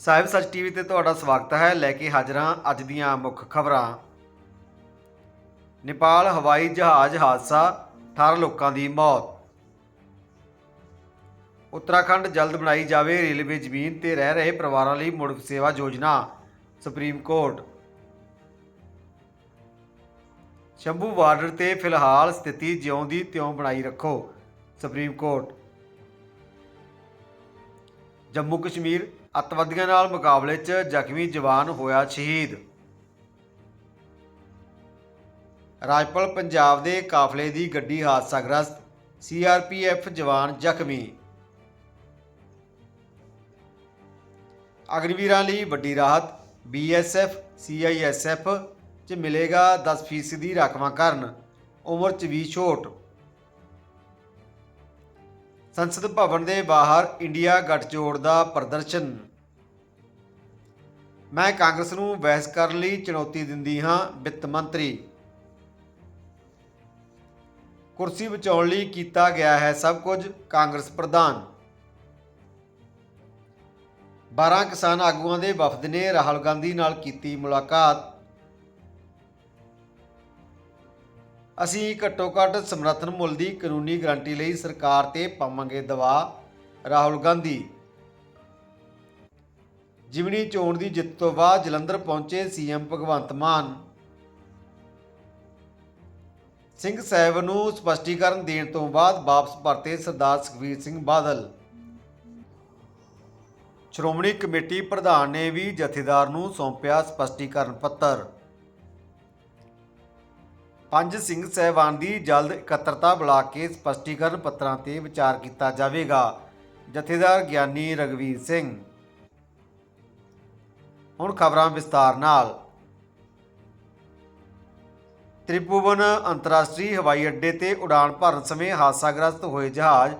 ਸਾਹਿਬ, ਸੱਚ ਟੀਵੀ ਤੇ ਤੁਹਾਡਾ ਸਵਾਗਤ ਹੈ। ਲੈ ਕੇ ਹਾਜ਼ਰਾਂ ਅੱਜ ਦੀਆਂ ਮੁੱਖ ਖਬਰਾਂ। ਨੇਪਾਲ, ਹਵਾਈ ਜਹਾਜ਼ ਹਾਦਸਾ 18 ਲੋਕਾਂ ਦੀ ਮੌਤ। ਉੱਤਰਾਖੰਡ ਜਲਦ ਬਣਾਈ ਜਾਵੇ ਰੇਲਵੇ ਜ਼ਮੀਨ ਤੇ ਰਹਿ ਰਹੇ ਪਰਿਵਾਰਾਂ ਲਈ ਮੁੜ ਸੇਵਾ ਯੋਜਨਾ, ਸੁਪਰੀਮ ਕੋਰਟ। ਸ਼ੰਭੂ ਬਾਰਡਰ ਤੇ ਫਿਲਹਾਲ ਸਥਿਤੀ ਜਿਉਂ ਦੀ ਤਿਉਂ ਬਣਾਈ ਰੱਖੋ, ਸੁਪਰੀਮ ਕੋਰਟ। ਜੰਮੂ ਕਸ਼ਮੀਰ ਅੱਤਵਾਦੀਆਂ ਨਾਲ ਮੁਕਾਬਲੇ 'ਚ ਜ਼ਖਮੀ ਜਵਾਨ ਹੋਇਆ ਸ਼ਹੀਦ। ਰਾਜਪਾਲ ਪੰਜਾਬ ਦੇ ਕਾਫਲੇ ਦੀ ਗੱਡੀ ਹਾਦਸਾਗ੍ਰਸਤ, ਸੀਆਰਪੀਐਫ ਜਵਾਨ ਜ਼ਖਮੀ। ਅਗਨੀਵੀਰਾਂ ਲਈ ਵੱਡੀ ਰਾਹਤ, ਬੀਐਸਐਫ, ਸੀਆਈਐਸਐਫ 'ਚ ਮਿਲੇਗਾ 10% ਦੀ ਰਾਖਵਾਂਕਰਨ ਉਮਰ 'ਚ ਵੀ ਛੋਟ। ਸੰਸਦ ਭਵਨ ਦੇ ਬਾਹਰ ਇੰਡੀਆ ਗੱਠਜੋੜ ਦਾ ਪ੍ਰਦਰਸ਼ਨ। ਮੈਂ ਕਾਂਗਰਸ ਨੂੰ ਬਹਿਸ ਕਰਨ ਲਈ ਚੁਣੌਤੀ ਦਿੰਦੀ ਹਾਂ, ਵਿੱਤ ਮੰਤਰੀ। ਕੁਰਸੀ ਬਚਾਉਣ ਲਈ ਕੀਤਾ ਗਿਆ ਹੈ ਸਭ ਕੁਝ, ਕਾਂਗਰਸ ਪ੍ਰਧਾਨ। 12 ਕਿਸਾਨ ਆਗੂਆਂ ਦੇ ਵਫਦ ਨੇ ਰਾਹੁਲ ਗਾਂਧੀ ਨਾਲ ਕੀਤੀ ਮੁਲਾਕਾਤ। ਅਸੀਂ ਘੱਟੋ ਘੱਟ ਸਮਰਥਨ ਮੁੱਲ ਦੀ ਕਾਨੂੰਨੀ ਗਰੰਟੀ ਲਈ ਸਰਕਾਰ ਤੇ ਪਾਵਾਂਗੇ ਦਬਾਅ। ਰਾਹੁਲ ਗਾਂਧੀ। ਜਿਮਨੀ ਚੋਣ ਦੀ ਜਿੱਤ ਤੋਂ ਬਾਅਦ ਜਲੰਧਰ ਪਹੁੰਚੇ ਸੀਐਮ ਭਗਵੰਤ ਮਾਨ। ਸਿੰਘ ਸਾਹਿਬ ਨੂੰ ਸਪਸ਼ਟੀਕਰਨ ਦੇਣ ਤੋਂ ਬਾਅਦ ਵਾਪਸ ਪਰਤੇ ਸਰਦਾਰ ਸੁਖਬੀਰ ਸਿੰਘ ਬਾਦਲ। ਸ਼੍ਰੋਮਣੀ ਕਮੇਟੀ ਪ੍ਰਧਾਨ ਨੇ ਵੀ ਜਥੇਦਾਰ ਨੂੰ ਸੌਂਪਿਆ ਸਪਸ਼ਟੀਕਰਨ ਪੱਤਰ। ਪੰਜ ਸਿੰਘ ਸਹਿਬਾਨ ਦੀ ਜਲਦ ਇਕੱਤਰਤਾ ਬੁਲਾ ਕੇ ਸਪਸ਼ਟੀਕਰਨ ਪੱਤਰਾਂ ਤੇ ਵਿਚਾਰ ਕੀਤਾ ਜਾਵੇਗਾ। ਜਥੇਦਾਰ ਗਿਆਨੀ ਰਗਵੀਰ ਸਿੰਘ। ਹੁਣ ਖਬਰਾਂ ਵਿਸਤਾਰ ਨਾਲ। ਤ੍ਰਿਭੁਵਨ ਅੰਤਰਰਾਸ਼ਟਰੀ ਹਵਾਈ ਅੱਡੇ ਤੇ ਉਡਾਣ ਭਰਨ ਸਮੇਂ ਹਾਦਸਾਗ੍ਰਸਤ ਹੋਏ ਜਹਾਜ਼,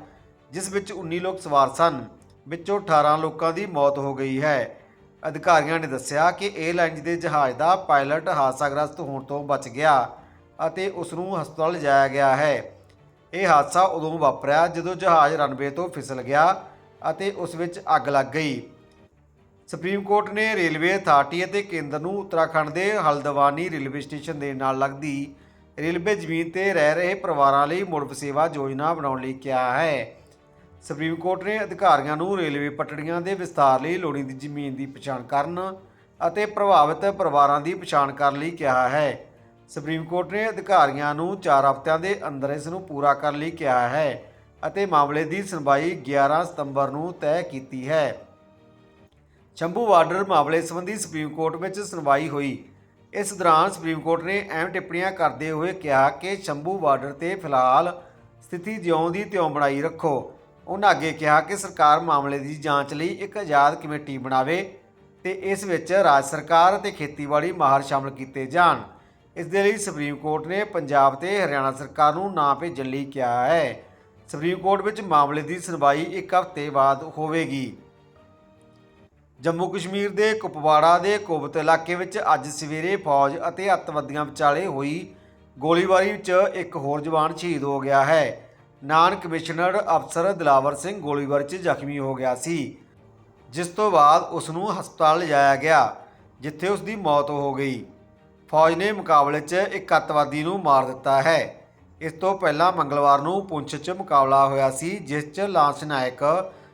ਜਿਸ ਵਿੱਚ 19 ਲੋਕ ਸਵਾਰ ਸਨ, ਵਿੱਚੋਂ 18 ਲੋਕਾਂ ਦੀ ਮੌਤ ਹੋ ਗਈ ਹੈ। ਅਧਿਕਾਰੀਆਂ ਨੇ ਦੱਸਿਆ ਕਿ 에ਅਰਲਾਈਨਜ਼ ਦੇ ਜਹਾਜ਼ ਦਾ ਪਾਇਲਟ ਹਾਦਸਾਗ੍ਰਸਤ ਹੋਣ ਤੋਂ ਬਚ ਗਿਆ। ਅਤੇ ਉਸ ਨੂੰ ਹਸਪਤਾਲ ਲਿਜਾਇਆ ਗਿਆ ਹੈ। ਇਹ ਹਾਦਸਾ ਉਦੋਂ ਵਾਪਰਿਆ ਜਦੋਂ ਜਹਾਜ਼ ਰਨਵੇ ਤੋਂ ਫਿਸਲ ਗਿਆ ਅਤੇ ਉਸ ਵਿੱਚ ਅੱਗ ਲੱਗ ਗਈ। ਸੁਪਰੀਮ ਕੋਰਟ ਨੇ ਰੇਲਵੇ ਅਥਾਰਟੀ ਅਤੇ ਕੇਂਦਰ ਨੂੰ ਉੱਤਰਾਖੰਡ ਦੇ ਹਲਦਵਾਨੀ ਰੇਲਵੇ ਸਟੇਸ਼ਨ ਦੇ ਨਾਲ ਲੱਗਦੀ ਰੇਲਵੇ ਜ਼ਮੀਨ ਤੇ ਰਹਿ ਰਹੇ ਪਰਿਵਾਰਾਂ ਲਈ ਮੁੜ ਸੇਵਾ ਯੋਜਨਾ ਬਣਾਉਣ ਲਈ ਕਿਹਾ ਹੈ। ਸੁਪਰੀਮ ਕੋਰਟ ਨੇ ਅਧਿਕਾਰੀਆਂ ਨੂੰ ਰੇਲਵੇ ਪਟੜੀਆਂ ਦੇ ਵਿਸਤਾਰ ਲਈ ਲੋੜੀਂਦੀ ਜ਼ਮੀਨ ਦੀ ਪਛਾਣ ਕਰਨ ਅਤੇ ਪ੍ਰਭਾਵਿਤ ਪਰਿਵਾਰਾਂ ਦੀ ਪਛਾਣ ਕਰਨ ਲਈ ਕਿਹਾ ਹੈ। ਸੁਪਰੀਮ ਕੋਰਟ ਨੇ ਅਧਿਕਾਰੀਆਂ ਨੂੰ 4 ਹਫ਼ਤਿਆਂ ਦੇ ਅੰਦਰ ਇਸ ਨੂੰ ਪੂਰਾ ਕਰਨ ਲਈ ਕਿਹਾ ਹੈ ਅਤੇ ਮਾਮਲੇ ਦੀ ਸੁਣਵਾਈ 11 ਸਤੰਬਰ ਨੂੰ ਤੈਅ ਕੀਤੀ ਹੈ। ਸ਼ੰਭੂ ਬਾਰਡਰ ਮਾਮਲੇ ਸੰਬੰਧੀ ਸੁਪਰੀਮ ਕੋਰਟ ਵਿੱਚ ਸੁਣਵਾਈ ਹੋਈ। ਇਸ ਦੌਰਾਨ ਸੁਪਰੀਮ ਕੋਰਟ ਨੇ ਅਹਿਮ ਟਿੱਪਣੀਆਂ ਕਰਦੇ ਹੋਏ ਕਿਹਾ ਕਿ ਸ਼ੰਭੂ ਬਾਰਡਰ ਤੇ ਫਿਲਹਾਲ ਸਥਿਤੀ ਜਿਉਂ ਦੀ ਤਿਉਂ ਬਣਾਈ ਰੱਖੋ। ਉਹਨਾਂ ਅੱਗੇ ਕਿਹਾ ਕਿ ਸਰਕਾਰ ਮਾਮਲੇ ਦੀ ਜਾਂਚ ਲਈ ਇੱਕ ਆਜ਼ਾਦ ਕਮੇਟੀ ਬਣਾਵੇ ਤੇ ਇਸ ਵਿੱਚ ਰਾਜ ਸਰਕਾਰ ਅਤੇ ਖੇਤੀਬਾੜੀ ਮਾਹਰ ਸ਼ਾਮਲ ਕੀਤੇ ਜਾਣ। ਇਸ ਦੇ ਲਈ ਸੁਪਰੀਮ ਕੋਰਟ ਨੇ ਪੰਜਾਬ ਤੇ ਹਰਿਆਣਾ ਸਰਕਾਰ ਨੂੰ ਨਾ ਭੇਜਣ ਲਈ ਕਿਹਾ ਹੈ। ਸੁਪਰੀਮ ਕੋਰਟ ਵਿੱਚ ਮਾਮਲੇ ਦੀ ਸੁਣਵਾਈ ਇੱਕ ਹਫ਼ਤੇ ਬਾਅਦ ਹੋਵੇਗੀ। ਜੰਮੂ ਕਸ਼ਮੀਰ ਦੇ ਕੁਪਵਾੜਾ ਦੇ ਕੁਬਤ ਇਲਾਕੇ ਵਿੱਚ ਅੱਜ ਸਵੇਰੇ ਫੌਜ ਅਤੇ ਅੱਤਵਾਦੀਆਂ ਵਿਚਾਲੇ ਹੋਈ ਗੋਲੀਬਾਰੀ ਵਿੱਚ ਇੱਕ ਹੋਰ ਜਵਾਨ ਸ਼ਹੀਦ ਹੋ ਗਿਆ ਹੈ। ਨਾਨ ਕਮਿਸ਼ਨਰ ਅਫਸਰ ਦਿਲਾਵਰ ਸਿੰਘ ਗੋਲੀਬਾਰੀ 'ਚ ਜ਼ਖਮੀ ਹੋ ਗਿਆ ਸੀ, ਜਿਸ ਤੋਂ ਬਾਅਦ ਉਸ ਨੂੰ ਹਸਪਤਾਲ ਲਿਜਾਇਆ ਗਿਆ, ਜਿੱਥੇ ਉਸ ਦੀ ਮੌਤ ਹੋ ਗਈ। ਫੌਜ ਨੇ ਮੁਕਾਬਲੇ 'ਚ ਇੱਕ ਅੱਤਵਾਦੀ ਨੂੰ ਮਾਰ ਦਿੱਤਾ ਹੈ। ਇਸ ਤੋਂ ਪਹਿਲਾਂ ਮੰਗਲਵਾਰ ਨੂੰ ਪੁੰਛ 'ਚ ਮੁਕਾਬਲਾ ਹੋਇਆ ਸੀ, ਜਿਸ 'ਚ ਲਾਂਸ ਨਾਇਕ,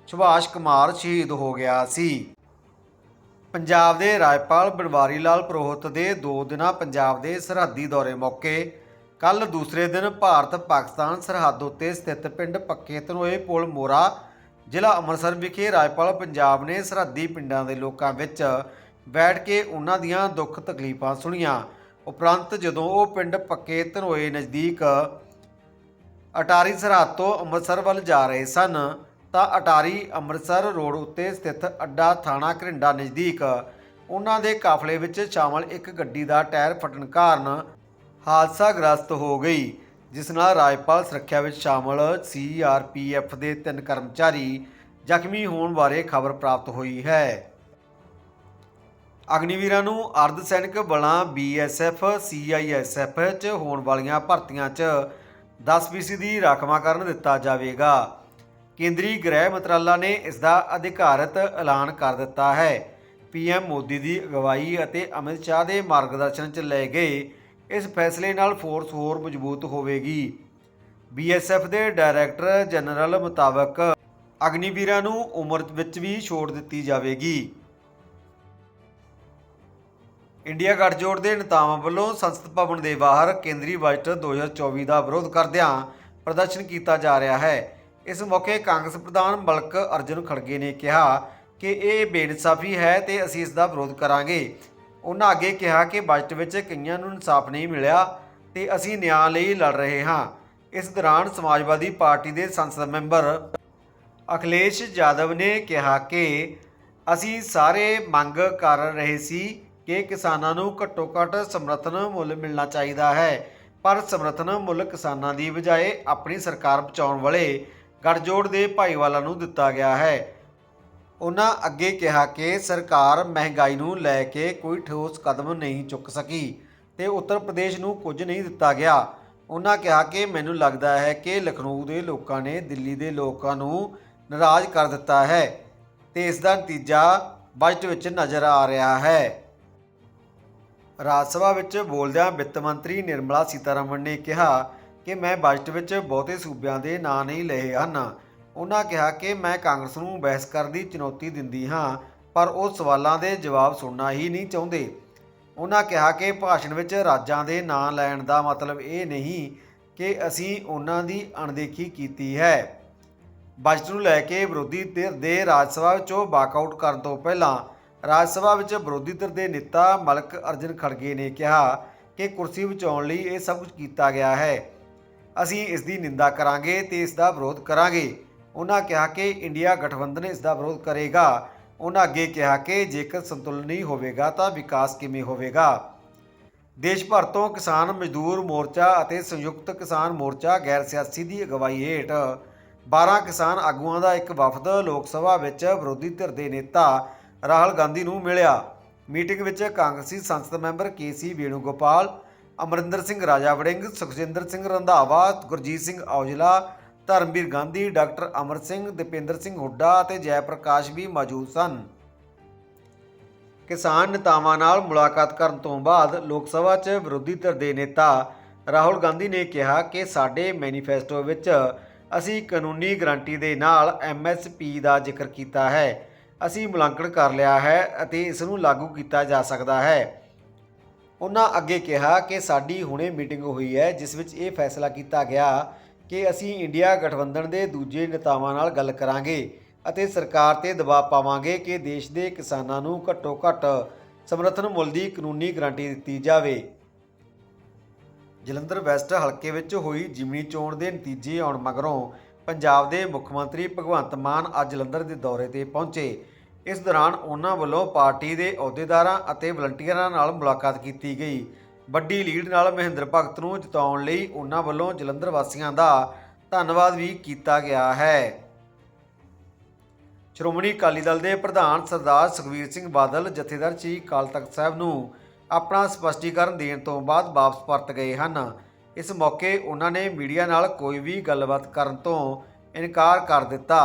ਸੁਭਾਸ਼ ਕੁਮਾਰ ਸ਼ਹੀਦ ਹੋ ਗਿਆ ਸੀ। ਪੰਜਾਬ ਦੇ ਰਾਜਪਾਲ ਬਨਵਾਰੀ ਲਾਲ ਪ੍ਰੋਹਤ ਦੇ ਦੋ ਦਿਨਾਂ ਪੰਜਾਬ ਦੇ ਸਰਹੱਦੀ ਦੌਰੇ ਮੌਕੇ। ਕੱਲ ਦੂਸਰੇ ਦਿਨ ਭਾਰਤ ਪਾਕਿਸਤਾਨ ਸਰਹੱਦ ਉੱਤੇ ਸਥਿਤ ਪਿੰਡ ਪੱਕੇ ਧਨੋਏ ਪੁਲ ਮੋਰਾ, ਜ਼ਿਲ੍ਹਾ ਅੰਮ੍ਰਿਤਸਰ ਵਿਖੇ ਰਾਜਪਾਲ ਪੰਜਾਬ ਨੇ ਸਰਹੱਦੀ ਪਿੰਡਾਂ ਦੇ ਲੋਕਾਂ ਵਿੱਚ ਬੈਠ ਕੇ ਉਹਨਾਂ ਦੀਆਂ ਦੁੱਖ ਤਕਲੀਫਾਂ ਸੁਣੀਆਂ। ਉਪਰੰਤ ਜਦੋਂ ਉਹ ਪਿੰਡ ਪੱਕੇ ਧਨੋਏ ਨਜ਼ਦੀਕ ਅਟਾਰੀ ਸਰਹੱਦ ਤੋਂ ਅੰਮ੍ਰਿਤਸਰ ਵੱਲ ਜਾ ਰਹੇ ਸਨ, ਤਾਂ ਅਟਾਰੀ ਅੰਮ੍ਰਿਤਸਰ ਰੋਡ ਉੱਤੇ ਸਥਿਤ ਅੱਡਾ ਥਾਣਾ ਘਰਿੰਡਾ ਨਜ਼ਦੀਕ ਉਹਨਾਂ ਦੇ ਕਾਫਲੇ ਵਿੱਚ ਸ਼ਾਮਲ ਇੱਕ ਗੱਡੀ ਦਾ ਟਾਇਰ ਫਟਣ ਕਾਰਨ ਹਾਦਸਾਗ੍ਰਸਤ ਹੋ ਗਈ, ਜਿਸ ਨਾਲ ਰਾਜਪਾਲ ਸੁਰੱਖਿਆ ਵਿੱਚ ਸ਼ਾਮਲ ਸੀਆਰਪੀਐਫ ਦੇ ਤਿੰਨ ਕਰਮਚਾਰੀ ਜ਼ਖਮੀ ਹੋਣ ਬਾਰੇ ਖਬਰ ਪ੍ਰਾਪਤ ਹੋਈ ਹੈ। ਅਗਨੀਵੀਰਾਂ ਨੂੰ ਅਰਧ ਸੈਨਿਕ ਬਲਾਂ ਬੀਐਸਐਫ ਸੀਆਈਐਸਐਫ 'ਚ ਹੋਣ ਵਾਲੀਆਂ ਭਰਤੀਆਂ 'ਚ 10% ਦੀ ਰਾਖਵਾਂਕਰਨ ਦਿੱਤਾ ਜਾਵੇਗਾ। ਕੇਂਦਰੀ ਗ੍ਰਹਿ ਮੰਤਰਾਲਾ ਨੇ ਇਸ ਦਾ ਅਧਿਕਾਰਤ ਐਲਾਨ ਕਰ ਦਿੱਤਾ ਹੈ। ਪੀਐਮ ਮੋਦੀ ਦੀ ਅਗਵਾਈ ਅਤੇ ਅਮਿਤ ਸ਼ਾਹ ਦੇ ਮਾਰਗਦਰਸ਼ਨ 'ਚ ਲਏ ਗਏ ਇਸ ਫੈਸਲੇ ਨਾਲ ਫੋਰਸ ਹੋਰ ਮਜ਼ਬੂਤ ਹੋਵੇਗੀ। ਬੀਐਸਐਫ ਦੇ ਡਾਇਰੈਕਟਰ ਜਨਰਲ ਮੁਤਾਬਕ ਅਗਨੀਵੀਰਾਂ ਨੂੰ ਉਮਰ ਵਿੱਚ ਵੀ ਛੋੜ ਦਿੱਤੀ ਜਾਵੇਗੀ। ਇੰਡੀਆ ਗੱਠਜੋੜ ਦੇ ਨੇਤਾਵਾਂ ਵੱਲੋਂ ਸੰਸਦ ਭਵਨ ਦੇ ਬਾਹਰ ਕੇਂਦਰੀ ਬਜਟ 2024 ਦਾ ਵਿਰੋਧ ਕਰਦਿਆਂ ਪ੍ਰਦਰਸ਼ਨ ਕੀਤਾ ਜਾ ਰਿਹਾ ਹੈ। ਇਸ ਮੌਕੇ ਕਾਂਗਰਸ ਪ੍ਰਧਾਨ ਮਲਕ ਅਰਜੁਨ ਖੜਗੇ ਨੇ ਕਿਹਾ ਕਿ ਇਹ ਬੇਇਨਸਾਫੀ ਹੈ ਤੇ ਅਸੀਂ ਇਸ ਦਾ ਵਿਰੋਧ ਕਰਾਂਗੇ। ਉਹਨਾਂ ਅੱਗੇ ਕਿਹਾ ਕਿ ਬਜਟ ਵਿੱਚ ਕਈਆਂ ਨੂੰ ਇਨਸਾਫ ਨਹੀਂ ਮਿਲਿਆ ਤੇ ਅਸੀਂ ਨਿਆਂ ਲਈ ਲੜ ਰਹੇ ਹਾਂ। ਇਸ ਦੌਰਾਨ ਸਮਾਜਵਾਦੀ ਪਾਰਟੀ ਦੇ ਸੰਸਦ ਮੈਂਬਰ ਅਖਿਲੇਸ਼ ਯਾਦਵ ਨੇ ਕਿਹਾ ਕਿ ਅਸੀਂ ਸਾਰੇ ਮੰਗ ਕਰ ਰਹੇ ਸੀ ਕਿ ਕਿਸਾਨਾਂ ਨੂੰ ਘੱਟੋ ਘੱਟ ਸਮਰਥਨ ਮੁੱਲ ਮਿਲਣਾ ਚਾਹੀਦਾ ਹੈ। ਪਰ ਸਮਰਥਨ ਮੁੱਲ ਕਿਸਾਨਾਂ ਦੀ ਬਜਾਏ ਆਪਣੀ ਸਰਕਾਰ ਬਚਾਉਣ ਵਾਲੇ ਗੱਠਜੋੜ ਦੇ ਭਾਈਵਾਲਾਂ ਨੂੰ ਦਿੱਤਾ ਗਿਆ ਹੈ। ਉਹਨਾਂ ਅੱਗੇ ਕਿਹਾ ਕਿ ਸਰਕਾਰ ਮਹਿੰਗਾਈ ਨੂੰ ਲੈ ਕੇ ਕੋਈ ਠੋਸ ਕਦਮ ਨਹੀਂ ਚੁੱਕ ਸਕੀ ਤੇ ਉੱਤਰ ਪ੍ਰਦੇਸ਼ ਨੂੰ ਕੁਝ ਨਹੀਂ ਦਿੱਤਾ ਗਿਆ। ਉਹਨਾਂ ਕਿਹਾ ਕਿ ਮੈਨੂੰ ਲੱਗਦਾ ਹੈ ਕਿ ਲਖਨਊ ਦੇ ਲੋਕਾਂ ਨੇ ਦਿੱਲੀ ਦੇ ਲੋਕਾਂ ਨੂੰ ਨਾਰਾਜ਼ ਕਰ ਦਿੱਤਾ ਹੈ ਤੇ ਇਸ ਦਾ ਨਤੀਜਾ ਬਜਟ ਵਿੱਚ ਨਜ਼ਰ ਆ ਰਿਹਾ ਹੈ। ਰਾਜ ਸਭਾ ਵਿੱਚ ਬੋਲਦਿਆਂ ਵਿੱਤ ਮੰਤਰੀ ਨਿਰਮਲਾ ਸੀਤਾਰਮਨ ਨੇ ਕਿਹਾ ਕਿ ਮੈਂ ਬਜਟ ਵਿੱਚ ਬਹੁਤੇ ਸੂਬਿਆਂ ਦੇ ਨਾਂ ਨਹੀਂ ਲਏ ਹਨ। ਉਹਨਾਂ ਕਿਹਾ ਕਿ ਮੈਂ ਕਾਂਗਰਸ ਨੂੰ ਬਹਿਸ ਕਰਨ ਦੀ ਚੁਣੌਤੀ ਦਿੰਦੀ ਹਾਂ, ਪਰ ਉਹ ਸਵਾਲਾਂ ਦੇ ਜਵਾਬ ਸੁਣਨਾ ਹੀ ਨਹੀਂ ਚਾਹੁੰਦੇ। ਉਹਨਾਂ ਕਿਹਾ ਕਿ ਭਾਸ਼ਣ ਵਿੱਚ ਰਾਜਾਂ ਦੇ ਨਾਂ ਲੈਣ ਦਾ ਮਤਲਬ ਇਹ ਨਹੀਂ ਕਿ ਅਸੀਂ ਉਹਨਾਂ ਦੀ ਅਣਦੇਖੀ ਕੀਤੀ ਹੈ। ਬਜਟ ਨੂੰ ਲੈ ਕੇ ਵਿਰੋਧੀ ਧਿਰ ਦੇ ਰਾਜ ਸਭਾ ਵਿੱਚੋਂ ਵਾਕਆਊਟ ਕਰਨ ਤੋਂ ਪਹਿਲਾਂ ਰਾਜ ਸਭਾ ਵਿੱਚ ਵਿਰੋਧੀ ਧਿਰ ਦੇ ਨੇਤਾ ਮਲਕ ਅਰਜਨ ਖੜਗੇ ਨੇ ਕਿਹਾ ਕਿ ਕੁਰਸੀ ਬਚਾਉਣ ਲਈ ਇਹ ਸਭ ਕੁਝ ਕੀਤਾ ਗਿਆ ਹੈ। ਅਸੀਂ ਇਸ ਦੀ ਨਿੰਦਾ ਕਰਾਂਗੇ ਤੇ ਇਸ ਦਾ ਵਿਰੋਧ ਕਰਾਂਗੇ। ਉਹਨਾਂ ਕਿਹਾ ਕਿ ਇੰਡੀਆ ਗਠਬੰਧਨ ਇਸ ਦਾ ਵਿਰੋਧ ਕਰੇਗਾ। ਉਹਨਾਂ ਅੱਗੇ ਕਿਹਾ ਕਿ ਜੇਕਰ ਸੰਤੁਲਨ ਨਹੀਂ ਹੋਵੇਗਾ ਤਾਂ ਵਿਕਾਸ ਕਿਵੇਂ ਹੋਵੇਗਾ। ਦੇਸ਼ ਭਰ ਤੋਂ ਕਿਸਾਨ ਮਜ਼ਦੂਰ ਮੋਰਚਾ ਅਤੇ ਸੰਯੁਕਤ ਕਿਸਾਨ ਮੋਰਚਾ ਗੈਰ ਸਿਆਸੀ ਦੀ ਅਗਵਾਈ ਹੇਠ 12 ਕਿਸਾਨ ਆਗੂਆਂ ਦਾ ਇੱਕ ਵਫਦ ਲੋਕ ਸਭਾ ਵਿੱਚ ਵਿਰੋਧੀ ਧਿਰ ਦੇ ਨੇਤਾ ਰਾਹੁਲ ਗਾਂਧੀ ਨੂੰ ਮਿਲਿਆ। ਮੀਟਿੰਗ ਵਿੱਚ ਕਾਂਗਰਸੀ ਸੰਸਦ member KC Venugopal, Amarinder Singh Raja Warring Sukhjinder Singh Randhawa, Gurjeet Singh Aujla, Dharamvir Gandhi, doctor Amar Singh, Deepinder Singh Hooda ਅਤੇ ਜੈ ਪ੍ਰਕਾਸ਼ ਵੀ ਮੌਜੂਦ ਸਨ। ਕਿਸਾਨ ਨੇਤਾਵਾਂ ਨਾਲ ਮੁਲਾਕਾਤ ਕਰਨ ਤੋਂ ਬਾਅਦ ਲੋਕ ਸਭਾ 'ਚ ਵਿਰੋਧੀ ਧਿਰ ਦੇ ਨੇਤਾ ਰਾਹੁਲ ਗਾਂਧੀ ਨੇ ਕਿਹਾ ਕਿ ਸਾਡੇ ਮੈਨੀਫੈਸਟੋ ਵਿੱਚ ਅਸੀਂ ਕਾਨੂੰਨੀ ਗਰੰਟੀ ਦੇ ਨਾਲ ਐਮਐਸਪੀ ਦਾ ਜ਼ਿਕਰ ਕੀਤਾ ਹੈ। ਅਸੀਂ ਮੁਲਾਂਕਣ ਕਰ ਲਿਆ ਹੈ ਅਤੇ ਇਸ ਨੂੰ ਲਾਗੂ ਕੀਤਾ ਜਾ ਸਕਦਾ ਹੈ। ਉਹਨਾਂ ਅੱਗੇ ਕਿਹਾ ਕਿ ਸਾਡੀ ਹੁਣੇ ਮੀਟਿੰਗ ਹੋਈ ਹੈ, ਜਿਸ ਵਿੱਚ ਇਹ ਫੈਸਲਾ ਕੀਤਾ ਗਿਆ ਕਿ ਅਸੀਂ ਇੰਡੀਆ ਗਠਬੰਧਨ ਦੇ ਦੂਜੇ ਨੇਤਾਵਾਂ ਨਾਲ ਗੱਲ ਕਰਾਂਗੇ ਅਤੇ ਸਰਕਾਰ ਤੇ ਦਬਾਅ ਪਾਵਾਂਗੇ ਕਿ ਦੇਸ਼ ਦੇ ਕਿਸਾਨਾਂ ਨੂੰ ਘੱਟੋ ਘੱਟ ਸਮਰਥਨ ਮੁੱਲ ਦੀ ਕਾਨੂੰਨੀ ਗਰੰਟੀ ਦਿੱਤੀ ਜਾਵੇ। ਜਲੰਧਰ ਵੈਸਟ ਹਲਕੇ ਵਿੱਚ ਹੋਈ ਜਿਮਨੀ ਚੋਣ ਦੇ ਨਤੀਜੇ ਆਉਣ ਮਗਰੋਂ ਪੰਜਾਬ ਦੇ ਮੁੱਖ ਮੰਤਰੀ ਭਗਵੰਤ ਮਾਨ ਅੱਜ ਜਲੰਧਰ ਦੇ ਦੌਰੇ ਤੇ ਪਹੁੰਚੇ। ਇਸ ਦੌਰਾਨ ਉਹਨਾਂ ਵੱਲੋਂ ਪਾਰਟੀ ਦੇ ਅਹੁਦੇਦਾਰਾਂ ਅਤੇ ਵਲੰਟੀਅਰਾਂ ਨਾਲ ਮੁਲਾਕਾਤ ਕੀਤੀ ਗਈ। ਵੱਡੀ ਲੀਡ ਨਾਲ ਮਹਿੰਦਰ ਭਗਤ ਨੂੰ ਜਿਤਾਉਣ ਲਈ ਉਹਨਾਂ ਵੱਲੋਂ ਜਲੰਧਰ ਵਾਸੀਆਂ ਦਾ ਧੰਨਵਾਦ ਵੀ ਕੀਤਾ ਗਿਆ ਹੈ। ਸ਼੍ਰੋਮਣੀ ਅਕਾਲੀ ਦਲ ਦੇ ਪ੍ਰਧਾਨ ਸਰਦਾਰ ਸੁਖਬੀਰ ਸਿੰਘ ਬਾਦਲ ਜਥੇਦਾਰ ਸ੍ਰੀ ਅਕਾਲ ਤਖਤ ਸਾਹਿਬ ਨੂੰ ਆਪਣਾ ਸਪਸ਼ਟੀਕਰਨ ਦੇਣ ਤੋਂ ਬਾਅਦ ਵਾਪਸ ਪਰਤ ਗਏ ਹਨ। ਇਸ ਮੌਕੇ ਉਹਨਾਂ ਨੇ ਮੀਡੀਆ ਨਾਲ ਕੋਈ ਵੀ ਗੱਲਬਾਤ ਕਰਨ ਤੋਂ ਇਨਕਾਰ ਕਰ ਦਿੱਤਾ।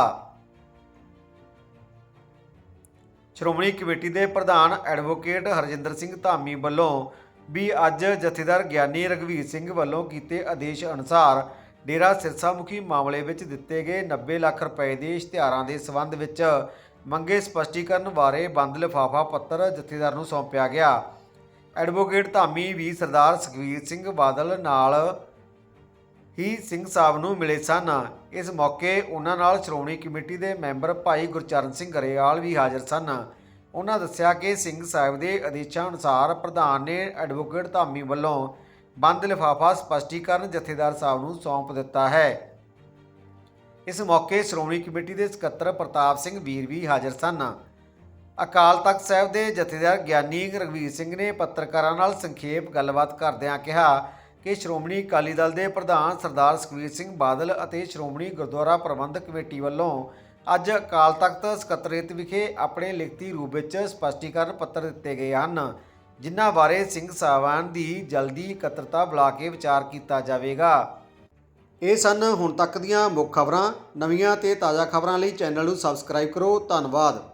ਸ਼੍ਰੋਮਣੀ ਕਮੇਟੀ ਦੇ ਪ੍ਰਧਾਨ ਐਡਵੋਕੇਟ ਹਰਜਿੰਦਰ ਸਿੰਘ ਧਾਮੀ ਵੱਲੋਂ ਵੀ ਅੱਜ ਜਥੇਦਾਰ ਗਿਆਨੀ ਰਗਵੀਰ ਸਿੰਘ ਵੱਲੋਂ ਕੀਤੇ ਆਦੇਸ਼ ਅਨੁਸਾਰ ਡੇਰਾ ਸਿਰਸਾ ਮੁਖੀ ਮਾਮਲੇ ਵਿੱਚ ਦਿੱਤੇ ਗਏ 90 ਲੱਖ ਰੁਪਏ ਦੇ ਇਸ਼ਤਿਹਾਰਾਂ ਦੇ ਸਬੰਧ ਵਿੱਚ ਮੰਗੇ ਸਪਸ਼ਟੀਕਰਨ ਬਾਰੇ ਬੰਦ ਲਿਫਾਫਾ ਪੱਤਰ ਜਥੇਦਾਰ ਨੂੰ ਸੌਂਪਿਆ ਗਿਆ। ਐਡਵੋਕੇਟ ਧਾਮੀ ਵੀ ਸਰਦਾਰ ਸੁਖਵੀਰ ਸਿੰਘ ਬਾਦਲ ਨਾਲ ਹੀ ਸਿੰਘ ਸਾਹਿਬ ਨੂੰ ਮਿਲੇ ਸਨ। ਇਸ ਮੌਕੇ ਉਹਨਾਂ ਨਾਲ ਸ਼੍ਰੋਮਣੀ ਕਮੇਟੀ ਦੇ ਮੈਂਬਰ ਭਾਈ ਗੁਰਚਰਨ ਸਿੰਘ ਗਰੇਵਾਲ ਵੀ ਹਾਜ਼ਰ ਸਨ। ਉਹਨਾਂ ਦੱਸਿਆ ਕਿ ਸਿੰਘ ਸਾਹਿਬ ਦੇ ਆਦੇਸ਼ਾਂ ਅਨੁਸਾਰ ਪ੍ਰਧਾਨ ਨੇ ਐਡਵੋਕੇਟ ਧਾਮੀ ਵੱਲੋਂ ਬੰਦ ਲਿਫਾਫਾ ਸਪਸ਼ਟੀਕਰਨ ਜਥੇਦਾਰ ਸਾਹਿਬ ਨੂੰ ਸੌਂਪ ਦਿੱਤਾ ਹੈ। ਇਸ ਮੌਕੇ ਸ਼੍ਰੋਮਣੀ ਕਮੇਟੀ ਦੇ ਸਕੱਤਰ ਪ੍ਰਤਾਪ ਸਿੰਘ ਵੀਰ ਵੀ ਹਾਜ਼ਰ ਸਨ। ਅਕਾਲ ਤਖਤ ਸਾਹਿਬ ਦੇ ਜਥੇਦਾਰ ਗਿਆਨੀ ਰਗਵੀਰ ਸਿੰਘ ਨੇ ਪੱਤਰਕਾਰਾਂ ਨਾਲ ਸੰਖੇਪ ਗੱਲਬਾਤ ਕਰਦਿਆਂ ਕਿਹਾ ਕਿ ਸ਼੍ਰੋਮਣੀ ਅਕਾਲੀ ਦਲ ਦੇ ਪ੍ਰਧਾਨ ਸਰਦਾਰ ਸੁਖਬੀਰ ਸਿੰਘ ਬਾਦਲ ਅਤੇ ਸ਼੍ਰੋਮਣੀ ਗੁਰਦੁਆਰਾ ਪ੍ਰਬੰਧਕ ਕਮੇਟੀ ਵੱਲੋਂ ਅੱਜ ਅਕਾਲ ਤਖਤ ਸਕੱਤਰੇਤ ਵਿਖੇ ਆਪਣੇ ਲਿਖਤੀ ਰੂਪ ਵਿੱਚ ਸਪਸ਼ਟੀਕਰਨ ਪੱਤਰ ਦਿੱਤੇ ਗਏ ਹਨ, ਜਿਨ੍ਹਾਂ ਬਾਰੇ ਸਿੰਘ ਸਾਹਿਬਾਨ ਦੀ ਜਲਦੀ ਇਕੱਤਰਤਾ ਬੁਲਾ ਕੇ ਵਿਚਾਰ ਕੀਤਾ ਜਾਵੇਗਾ। ਇਹ ਸਨ ਹੁਣ ਤੱਕ ਦੀਆਂ ਮੁੱਖ ਖਬਰਾਂ। ਨਵੀਆਂ ਤੇ ਤਾਜ਼ਾ ਖਬਰਾਂ ਲਈ ਚੈਨਲ ਨੂੰ ਸਬਸਕ੍ਰਾਈਬ ਕਰੋ। ਧੰਨਵਾਦ।